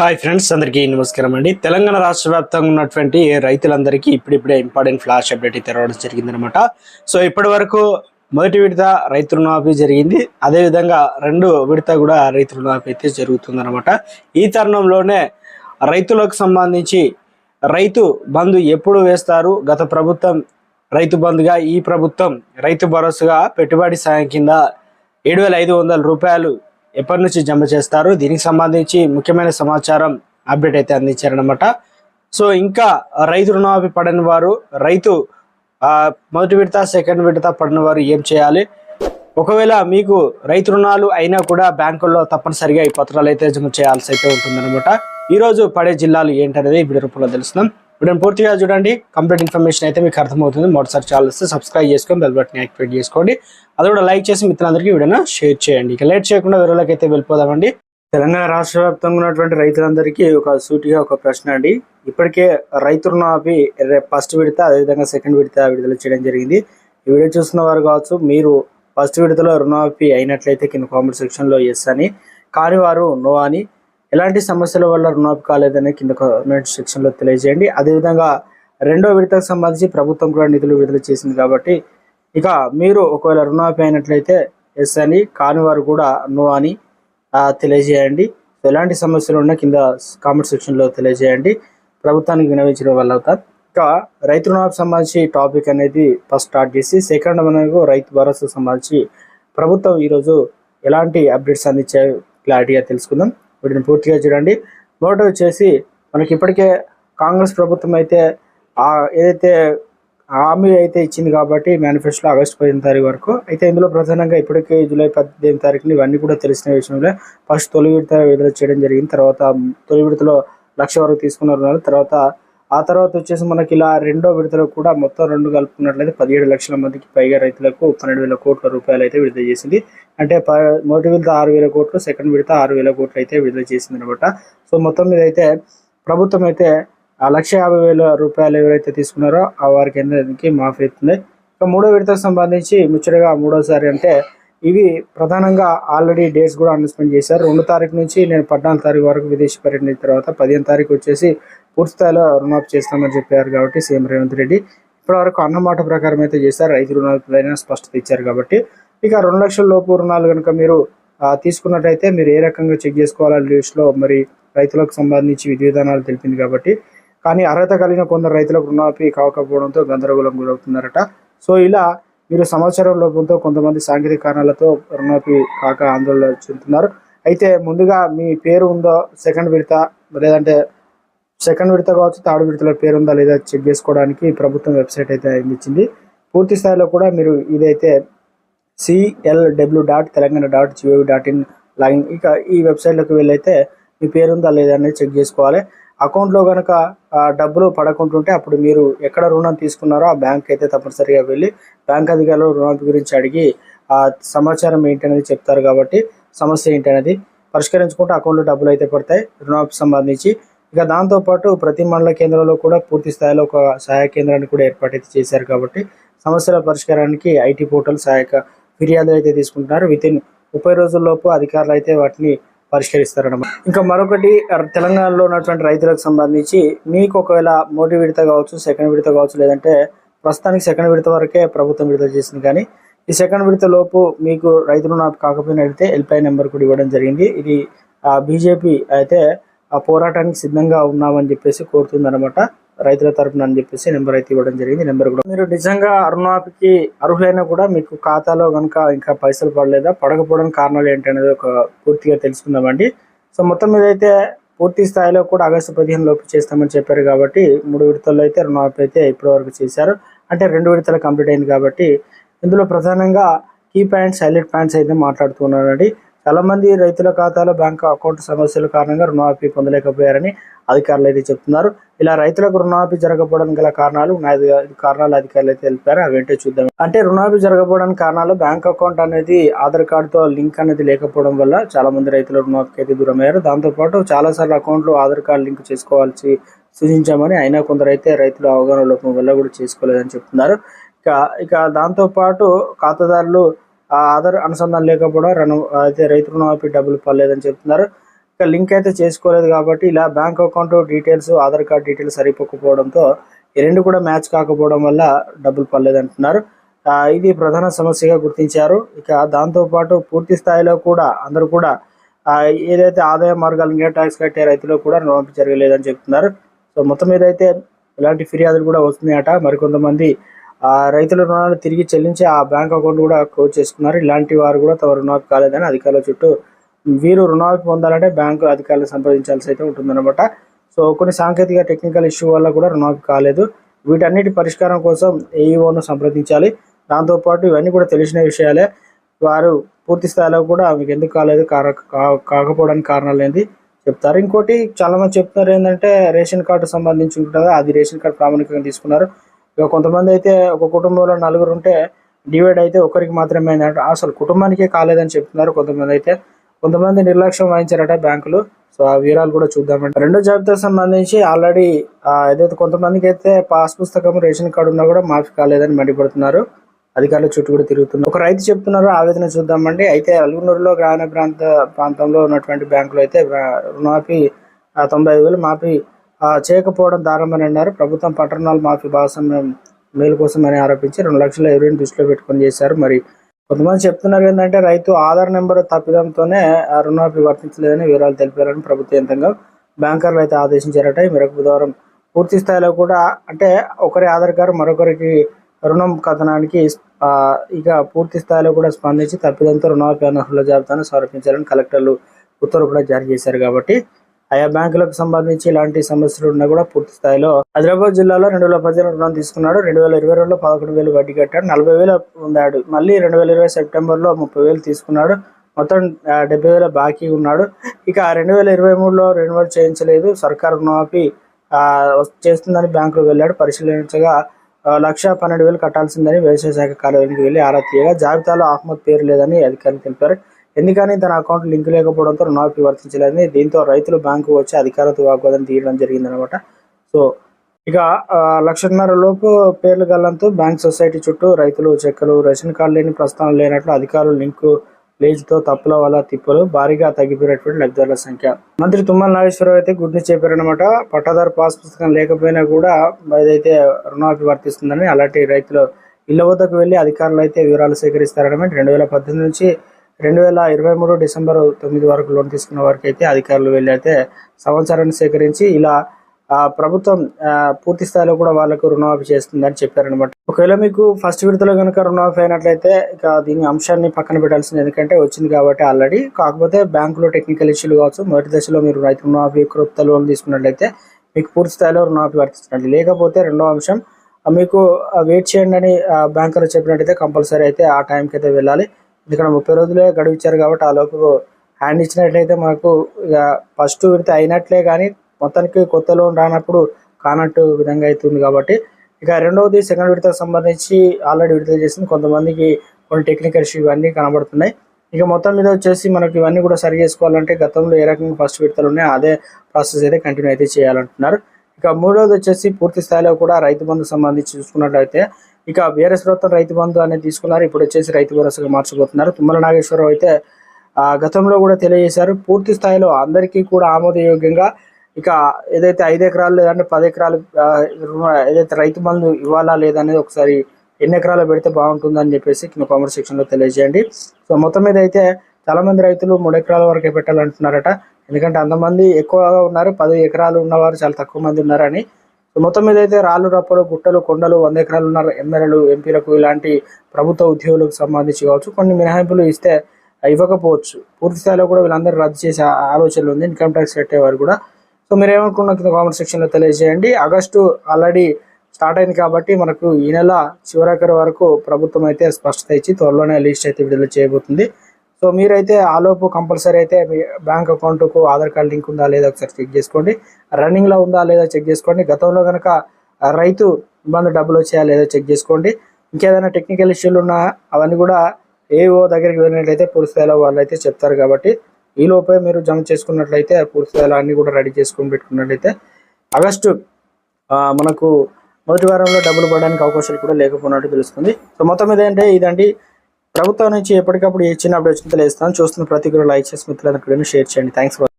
Hi friends అందరికీ నమస్కారం అండి. తెలంగాణ రాష్ట్ర వ్యాప్తంగా ఉన్నటువంటి రైతులందరికీ ఇప్పుడిప్పుడే ఇంపార్టెంట్ ఫ్లాష్ అప్డేట్ అయితే రావడం జరిగిందనమాట సో ఇప్పటి వరకు మొదటి విడత రైతు రుణమాఫీ జరిగింది. అదేవిధంగా రెండు విడత కూడా రైతు రుణమాఫీ అయితే జరుగుతుందనమాట ఈ తరుణంలోనే రైతులకు సంబంధించి రైతు బంధు ఎప్పుడు వేస్తారు? గత ప్రభుత్వం రైతు బంధుగా ఈ ప్రభుత్వం రైతు భరోసాగా పెట్టుబడి సాయం కింద ఏడు వేల ఐదు వందల రూపాయలు ఎప్పటి నుంచి జమ చేస్తారు? దీనికి సంబంధించి ముఖ్యమైన సమాచారం అప్డేట్ అయితే అందించారనమాట సో ఇంకా రైతు రుణమాఫీ పడని వారు రైతు మొదటి విడత సెకండ్ విడత పడిన వారు ఏం చేయాలి? ఒకవేళ మీకు రైతు రుణాలు అయినా కూడా బ్యాంకుల్లో తప్పనిసరిగా ఈ పత్రాలు అయితే జమ చేయాల్సి అయితే ఉంటుందన్నమాట. ఈరోజు పడే జిల్లాలు ఏంటనేది వీడియో రూపంలో తెలుస్తున్నాం వీడియో పూర్తిగా చూడండి. కంప్లీట్ ఇన్ఫర్మేషన్ అయితే మీకు అర్థమవుతుంది. మొదటిసారి ఛానల్ వస్తే సబ్స్క్రైబ్ చేసుకొని బెల్ బటన్ యాక్టివేట్ చేసుకోండి. అది కూడా లైక్ చేసి మిత్రులందరికీ వీడియోను షేర్ చేయండి. ఇక లేట్ చేయకుండా వేరేలోకి అయితే వెళ్ళిపోదామండి. తెలంగాణ రాష్ట్ర వ్యాప్తంగా ఉన్నటువంటి రైతులందరికీ ఒక సూటిగా ఒక ప్రశ్న అండి. ఇప్పటికే రైతు రుణమాఫీ ఫస్ట్ విడత అదేవిధంగా సెకండ్ విడత విడుదల చేయడం జరిగింది. ఈ వీడియో చూస్తున్న వారు కావచ్చు మీరు ఫస్ట్ విడతలో రుణమాఫీ అయినట్లయితే కింద కామెంట్ సెక్షన్లో ఎస్ అని. కాని వారు నో అని. ఎలాంటి సమస్యల వల్ల రుణమాఫీ కాలేదని కింద కామెంట్ సెక్షన్లో తెలియజేయండి. అదేవిధంగా రెండో విడతకు సంబంధించి ప్రభుత్వం కూడా నిధులు విడుదల చేసింది కాబట్టి ఇక మీరు ఒకవేళ రుణమాఫీ అయినట్లయితే ఎస్ అని కాని వారు కూడా నో అని తెలియజేయండి. సో ఎలాంటి సమస్యలు ఉన్నా కింద కామెంట్ సెక్షన్లో తెలియజేయండి. ప్రభుత్వానికి వినవించడం వల్ల అవుతారు ఇంకా రైతు రుణాలకు సంబంధించి టాపిక్ అనేది ఫస్ట్ స్టార్ట్ చేసి సెకండ్ మనకు రైతు భరోసా సంబంధించి ప్రభుత్వం ఈరోజు ఎలాంటి అప్డేట్స్ అందించాయో క్లారిటీగా తెలుసుకుందాం. వీటిని పూర్తిగా చూడండి. మొదట వచ్చేసి మనకి ఇప్పటికే కాంగ్రెస్ ప్రభుత్వం అయితే ఆ ఏదైతే హామీ అయితే ఇచ్చింది కాబట్టి మేనిఫెస్టోలో ఆగస్టు పదిహేను తారీఖు వరకు. అయితే ఇందులో ప్రధానంగా ఇప్పటికే జూలై పద్దెనిమిది తారీఖుని ఇవన్నీ కూడా తెలిసిన విషయంలో. ఫస్ట్ తొలి విడత విడుదల చేయడం జరిగింది. తర్వాత తొలి విడతలో లక్ష వరకు తీసుకున్న రుణాలు తర్వాత ఆ తర్వాత వచ్చేసి మనకి ఇలా రెండో విడతలో కూడా మొత్తం రెండు కలుపుకున్నట్లయితే పదిహేడు లక్షల మందికి పైగా రైతులకు పన్నెండు వేల కోట్ల రూపాయలు అయితే విడుదల చేసింది. అంటే మొదటి విడత ఆరు వేల కోట్లు సెకండ్ విడత ఆరు వేల కోట్లు అయితే విడుదల చేసింది అనమాట సో మొత్తం మీద అయితే ప్రభుత్వం అయితే ఆ లక్ష యాభై వేల రూపాయలు ఎవరైతే తీసుకున్నారో ఆ వారికి అందరికి మాఫీ అవుతుంది. ఇక మూడో విడతకు సంబంధించి ముచ్చటగా మూడోసారి అంటే ఇవి ప్రధానంగా ఆల్రెడీ డేట్స్ కూడా అనౌన్స్మెంట్ చేశారు. రెండు తారీఖు నుంచి నేను పద్నాలుగు తారీఖు వరకు విదేశీ పర్యటన తర్వాత పదిహేను తారీఖు వచ్చేసి పూర్తి స్థాయిలో చేస్తామని చెప్పారు కాబట్టి సీఎం రేవంత్ రెడ్డి. ఇప్పటివరకు అన్నమాట ప్రకారం అయితే చేశారు. రైతు రుణాలపైన స్పష్టత ఇచ్చారు కాబట్టి. ఇక రెండు లక్షల లోపు రుణాలు కనుక మీరు తీసుకున్నట్టయితే మీరు ఏ రకంగా చెక్ చేసుకోవాలని లిస్ట్లో మరి రైతులకు సంబంధించి విధి విధానాలు తెలిపింది కాబట్టి. కానీ అర్హత కలిగిన కొందరు రైతులకు రుణమాఫీ కాకపోవడంతో గందరగోళం గురవుతున్నారట. సో ఇలా మీరు సమాచారం లోపంతో కొంతమంది సాంకేతిక కారణాలతో రుణమాఫీ కాక ఆందోళన చెందుతున్నారు. అయితే ముందుగా మీ పేరు ఉందో సెకండ్ విడత లేదంటే సెకండ్ విడత కావచ్చు థర్డ్ విడతలో పేరు ఉందా లేదా చెక్ చేసుకోవడానికి ప్రభుత్వం వెబ్సైట్ అయితే అందించింది. పూర్తి స్థాయిలో కూడా మీరు ఇదైతే C L W dot Telangana dot G O V dot in login ఇక ఈ వెబ్సైట్లోకి వెళ్ళైతే మీ పేరు ఉందా లేదా అనేది చెక్ చేసుకోవాలి. అకౌంట్లో కనుక డబ్బులు పడకుంటుంటే అప్పుడు మీరు ఎక్కడ రుణం తీసుకున్నారో ఆ బ్యాంక్ అయితే తప్పనిసరిగా వెళ్ళి బ్యాంక్ అధికారులు రుణం గురించి అడిగి ఆ సమాచారం ఏంటనేది చెప్తారు కాబట్టి సమస్య ఏంటనేది పరిష్కరించుకుంటే అకౌంట్లో డబ్బులు అయితే పడతాయి రుణాలకు సంబంధించి. ఇక దాంతోపాటు ప్రతి మండల కేంద్రంలో కూడా పూర్తి స్థాయిలో ఒక సహాయ కేంద్రాన్ని కూడా ఏర్పాటు చేశారు కాబట్టి సమస్యల పరిష్కారానికి ఐటీ పోర్టల్ సహాయక ఫిర్యాదులు అయితే తీసుకుంటున్నారు. విత్ ఇన్ ముప్పై రోజుల్లోపు అధికారులు అయితే వాటిని పరిష్కరిస్తారన్నమాట. ఇంకా మరొకటి తెలంగాణలో ఉన్నటువంటి రైతులకు సంబంధించి మీకు ఒకవేళ మొదటి విడత కావచ్చు సెకండ్ విడత కావచ్చు లేదంటే ప్రస్తుతానికి సెకండ్ విడత వరకే ప్రభుత్వం విడుదల చేసింది కానీ ఈ సెకండ్ విడత లోపు మీకు రైతు రుణాలు కాకపోయినట్లయితే ఎల్పై నెంబర్ కూడా ఇవ్వడం జరిగింది. ఇది బీజేపీ అయితే ఆ పోరాటానికి సిద్ధంగా ఉన్నామని చెప్పేసి కోరుతుందన్నమాట. రైతుల తరపున అని చెప్పేసి నెంబర్ అయితే ఇవ్వడం జరిగింది. నెంబర్ కూడా మీరు నిజంగా రుణమాఫీకి అర్హులైనా కూడా మీకు ఖాతాలో కనుక ఇంకా పైసలు పడలేదా? పడకపోవడానికి కారణాలు ఏంటనేది ఒక పూర్తిగా తెలుసుకుందామండి. సో మొత్తం మీద అయితే పూర్తి స్థాయిలో కూడా ఆగస్టు పదిహేను లోపు చేస్తామని చెప్పారు కాబట్టి మూడు విడతల్లో అయితే రుణమాఫీ అయితే ఇప్పటి వరకు చేశారు. అంటే రెండు విడతలు కంప్లీట్ అయింది కాబట్టి ఇందులో ప్రధానంగా కీ ప్యాంట్స్ హైలైట్ ప్యాంట్స్ అయితే మాట్లాడుతున్నారండి చాలామంది రైతుల ఖాతాలో బ్యాంక్ అకౌంట్ సమస్యల కారణంగా రుణమాఫీ పొందలేకపోయారని అధికారులు అయితే చెప్తున్నారు. ఇలా రైతులకు రుణమాఫీ జరగకపోవడానికి గల కారణాలు కారణాలు అధికారులు అయితే తెలిపారు. అవేంటో చూద్దాం. అంటే రుణమాఫీ జరగకపోవడానికి కారణాలు బ్యాంక్ అకౌంట్ అనేది ఆధార్ కార్డుతో లింక్ అనేది లేకపోవడం వల్ల చాలా మంది రైతులు రుణమాఫీకి అయితే దూరమయ్యారు. దాంతోపాటు చాలా సార్లు అకౌంట్లు ఆధార్ కార్డు లింక్ చేసుకోవాల్సి సూచించామని అయినా కొందరు అయితే రైతుల అవగాహన లోపం వల్ల కూడా చేసుకోలేదని చెప్తున్నారు. ఇక ఇక దాంతోపాటు ఖాతాదారులు ఆధార్ అనుసంధానం లేకపోవడం రుణం అయితే రైతు రుణమాఫీ డబ్బులు పడలేదని చెప్తున్నారు. లింక్ అయితే చేసుకోలేదు కాబట్టి ఇలా bank account details Aadhaar card details సరిపోకపోవడంతో ఈ రెండు కూడా మ్యాచ్ కాకపోవడం వల్ల డబ్బులు పడలేదు అంటున్నారు ఆ, ఇది ప్రధాన సమస్యగా గుర్తించారు. ఇక దాంతోపాటు పూర్తి స్థాయిలో కూడా అందరూ కూడా ఏదైతే ఆదాయ మార్గాలు ఇంకా ట్యాక్స్ కట్టే రైతులు కూడా రుణమాఫీ జరగలేదని చెప్తున్నారు. సో మొత్తం మీద అయితే ఇలాంటి ఫిర్యాదులు కూడా వస్తున్నాయట. మరికొంతమంది రైతుల రుణాలు తిరిగి చెల్లించి ఆ బ్యాంక్ అకౌంట్ కూడా క్లోజ్ చేసుకున్నారు. ఇలాంటి వారు కూడా తమ రుణమాఫీ కాలేదని అధికారుల చుట్టూ వీరు రుణమాఫీ పొందాలంటే బ్యాంకు అధికారులు సంప్రదించాల్సి అయితే ఉంటుందన్నమాట. సో కొన్ని సాంకేతిక టెక్నికల్ ఇష్యూ వల్ల కూడా రుణమాఫీ కాలేదు. వీటన్నిటి పరిష్కారం కోసం ఏఈఓను సంప్రదించాలి. దాంతోపాటు ఇవన్నీ కూడా తెలిసిన విషయాలే. వారు పూర్తి స్థాయిలో కూడా మీకు ఎందుకు కాలేదు కా- కాకపోవడానికి కారణాలు ఏంటి చెప్తారు. ఇంకోటి చాలా మంది చెప్తున్నారు ఏంటంటే రేషన్ కార్డు సంబంధించి ఉంటుందా? అది రేషన్ కార్డు ప్రామాణికంగా తీసుకున్నారు. ఇక కొంతమంది అయితే ఒక కుటుంబంలో నలుగురు ఉంటే డివైడ్ అయితే ఒకరికి మాత్రమే అసలు కుటుంబానికే కాలేదని చెప్తున్నారు కొంతమంది అయితే. కొంతమంది నిర్లక్ష్యం వహించారట బ్యాంకులు. సో ఆ వివరాలు కూడా చూద్దామండి. రెండో జాబితా సంబంధించి ఆల్రెడీ ఏదైతే కొంతమందికి అయితే పాస్ పుస్తకం రేషన్ కార్డు ఉన్నా కూడా మాఫీ కాలేదని మండిపడుతున్నారు. అధికారుల చుట్టూ కూడా తిరుగుతున్నారు. ఒక రైతు చెప్తున్నారు ఆవేదన చూద్దామండి. అయితే అలుగునూరులో గ్రామీణ ప్రాంత ప్రాంతంలో ఉన్నటువంటి బ్యాంకులు అయితే రుణమాఫీ తొంభై ఐదు వేలు మాఫీ చేయకపోవడం దారుణమని అన్నారు. ప్రభుత్వం పట్టణాలు మాఫీ భాగస్వామ్యం మేలు కోసం అని ఆరోపించి రెండు లక్షల ఎవరిని దృష్టిలో పెట్టుకొని చేశారు. మరి కొంతమంది చెప్తున్నారు ఏంటంటే రైతు ఆధార్ నెంబర్ తప్పిదంతోనే ఆ రుణమాఫీ వర్తించలేదని వివరాలు తెలిపారని ప్రభుత్వ యంత్రాంగం బ్యాంకర్లు అయితే ఆదేశించారట. ఈ మేరకు బుధవారం పూర్తి స్థాయిలో కూడా అంటే ఒకరి ఆధార్ కార్డు మరొకరికి రుణం కథనానికి ఇక పూర్తి స్థాయిలో కూడా స్పందించి తప్పిదంతో రుణమాఫీ అనర్హుల జాబితాను సమర్పించాలని కలెక్టర్లు ఉత్తర్వులు కూడా జారీ చేశారు కాబట్టి ఆయా బ్యాంకులకు సంబంధించి ఇలాంటి సమస్యలు ఉన్నా కూడా పూర్తి స్థాయిలో హైదరాబాద్ జిల్లాలో రెండు వేల పదిహేను రుణం తీసుకున్నాడు. రెండు వేల ఇరవై రెండులో పదకొండు వేలు వడ్డీ కట్టాడు. నలభై వేలు ఉందాడు మళ్ళీ రెండు వేల ఇరవై సెప్టెంబర్లో ముప్పై వేలు తీసుకున్నాడు. మొత్తం డెబ్బై వేల బాకీ ఉన్నాడు. ఇక రెండు వేల ఇరవై మూడులో రెన్యువల్ చేయించలేదు. సర్కారు రుణమాఫీ చేస్తుందని బ్యాంకులో వెళ్ళాడు. పరిశీలించగా లక్ష పన్నెండు వేలు కట్టాల్సిందని వ్యవసాయ శాఖ కార్యాలయానికి వెళ్ళి ఆరా తీయగా జాబితాలో అహ్మద్ పేరు లేదని అధికారులు తెలిపారు. ఎందుకని తన అకౌంట్ లింక్ లేకపోవడంతో రుణమాఫీ వర్తించలేదని దీంతో రైతులు బ్యాంకు వచ్చి అధికారులతో వాగ్వాదం తీయడం జరిగిందనమాట సో ఇక లక్షన్నర లోపు పేర్లు గల్లంతో బ్యాంక్ సొసైటీ చుట్టూ రైతులు చెక్కలు రేషన్ కార్డు లేని ప్రస్తావన లేనట్లు అధికారులు లింకు లేజ్తో తప్పుల వల్ల తిప్పలు భారీగా తగ్గిపోయినటువంటి లబ్ధిదారుల సంఖ్య. మంత్రి తుమ్మల నాగేశ్వరరావు అయితే గుడ్ని చెప్పారనమాట పట్టాదారు పాస్ పుస్తకం లేకపోయినా కూడా ఏదైతే రుణాపి వర్తిస్తుందని అలాంటి రైతులు ఇళ్ళ వద్దకు వెళ్ళి అధికారులు అయితే వివరాలు సేకరిస్తారనమాట రెండు వేల పద్దెనిమిది నుంచి రెండు వేల ఇరవై మూడు డిసెంబర్ తొమ్మిది వరకు లోన్ తీసుకున్న వారికి అయితే అధికారులు వెళ్ళి అయితే సమాచారాన్ని సేకరించి ఇలా ప్రభుత్వం పూర్తి స్థాయిలో కూడా వాళ్ళకు రుణమాఫీ చేస్తుందని చెప్పారనమాట ఒకవేళ మీకు ఫస్ట్ విడతలో కనుక రుణమాఫీ అయినట్లయితే ఇక దీని అంశాన్ని పక్కన పెట్టాల్సింది ఎందుకంటే వచ్చింది కాబట్టి ఆల్రెడీ. కాకపోతే బ్యాంకులో టెక్నికల్ ఇష్యూలు కావచ్చు మొదటి దశలో మీరు రైతు రుణమాఫీ క్రొత్త లోన్ తీసుకున్నట్లయితే మీకు పూర్తి స్థాయిలో రుణమాఫీ వర్తిస్తున్నట్టు లేకపోతే రెండో అంశం మీకు వెయిట్ చేయండి అని బ్యాంకర్ చెప్పినట్టయితే కంపల్సరీ అయితే ఆ టైంకి అయితే వెళ్ళాలి. ఇక్కడ ముప్పై రోజులే గడువు ఇచ్చారు కాబట్టి ఆ లోపు హ్యాండ్ ఇచ్చినట్లయితే మనకు ఇక ఫస్ట్ విడత అయినట్లే కానీ మొత్తానికి కొత్త లోన్ రానప్పుడు కానట్టు విధంగా అవుతుంది కాబట్టి ఇక రెండవది సెకండ్ విడతకు సంబంధించి ఆల్రెడీ విడుదల చేసింది. కొంతమందికి కొన్ని టెక్నికల్ ఇష్యూ ఇవన్నీ కనబడుతున్నాయి. ఇక మొత్తం మీద వచ్చేసి మనకి ఇవన్నీ కూడా సరి చేసుకోవాలంటే గతంలో ఏ రకంగా ఫస్ట్ విడతలు ఉన్నాయో అదే ప్రాసెస్ అయితే కంటిన్యూ అయితే చేయాలంటున్నారు. ఇక మూడవది వచ్చేసి పూర్తి స్థాయిలో కూడా రైతు బంధు సంబంధించి చూసుకున్నట్లయితే ఇక బీఆర్ఎస్ ప్రభుత్వం రైతు బంధు అనేది తీసుకున్నారు. ఇప్పుడు వచ్చేసి రైతు భరోసాగా మార్చబోతున్నారు. తుమ్మల నాగేశ్వరరావు అయితే ఆ గతంలో కూడా తెలియజేశారు. పూర్తి స్థాయిలో అందరికీ కూడా ఆమోదయోగ్యంగా ఇక ఏదైతే ఐదు ఎకరాలు లేదంటే పది ఎకరాలు ఏదైతే రైతు బంధు ఇవ్వాలా లేదనేది ఒకసారి ఎన్ని ఎకరాలు పెడితే బాగుంటుందని చెప్పేసి కింద కామెంట్ సెక్షన్లో తెలియజేయండి. సో మొత్తం మీద అయితే చాలా మంది రైతులు మూడు ఎకరాల వరకే పెట్టాలంటున్నారట. ఎందుకంటే అంతమంది ఎక్కువగా ఉన్నారు. పది ఎకరాలు ఉన్నవారు చాలా తక్కువ మంది ఉన్నారని మొత్తం మీద అయితే రాళ్ళు రప్పలు గుట్టలు కొండలు వంద ఎకరాలు ఉన్న ఎమ్మెల్యేలు ఎంపీలకు ఇలాంటి ప్రభుత్వ ఉద్యోగులకు సంబంధించి కావచ్చు కొన్ని మినహాయింపులు ఇస్తే ఇవ్వకపోవచ్చు. పూర్తి స్థాయిలో కూడా వీళ్ళందరూ రద్దు చేసే ఆలోచనలు ఉంది. ఇన్కమ్ ట్యాక్స్ కట్టేవారు కూడా. సో మీరు ఏమనుకున్న కింద కామెంట్ సెక్షన్లో తెలియజేయండి. ఆగస్టు ఆల్రెడీ స్టార్ట్ అయింది కాబట్టి మనకు ఈ నెల చివరాఖరి వరకు ప్రభుత్వం అయితే స్పష్టత ఇచ్చి త్వరలోనే లిస్ట్ అయితే విడుదల చేయబోతుంది. సో మీరైతే ఆలోపు కంపల్సరీ అయితే మీ బ్యాంక్ అకౌంట్కు ఆధార్ కార్డ్ లింక్ ఉందా లేదా ఒకసారి చెక్ చేసుకోండి. రన్నింగ్లో ఉందా లేదా చెక్ చేసుకోండి. గతంలో కనుక రైతు ఇబ్బంది డబ్బులు వచ్చాయా లేదా చెక్ చేసుకోండి. ఇంకేదైనా టెక్నికల్ ఇష్యూలు ఉన్నా అవన్నీ కూడా ఏఓ దగ్గరికి వెళ్ళినట్లయితే పూర్తిస్థాయిలో వాళ్ళు అయితే చెప్తారు కాబట్టి ఈ లోపే మీరు జమ చేసుకున్నట్లయితే పూర్తిస్థాయిలో అన్నీ కూడా రెడీ చేసుకొని పెట్టుకున్నట్లయితే ఆగస్టు మనకు మొదటి వారంలో డబ్బులు పడడానికి అవకాశాలు కూడా లేకపోయినట్టు తెలుస్తుంది. సో మొత్తం మీద ఏంటంటే ఇదండి. ప్రభుత్వం నుంచి ఎప్పటికప్పుడు ఏ చిన్న అప్డేట్స్ తెలియస్తాను చూస్తున్న ప్రతి కూడా లైక్ చేసి మిత్రులను షేర్ చేయండి. థ్యాంక్స్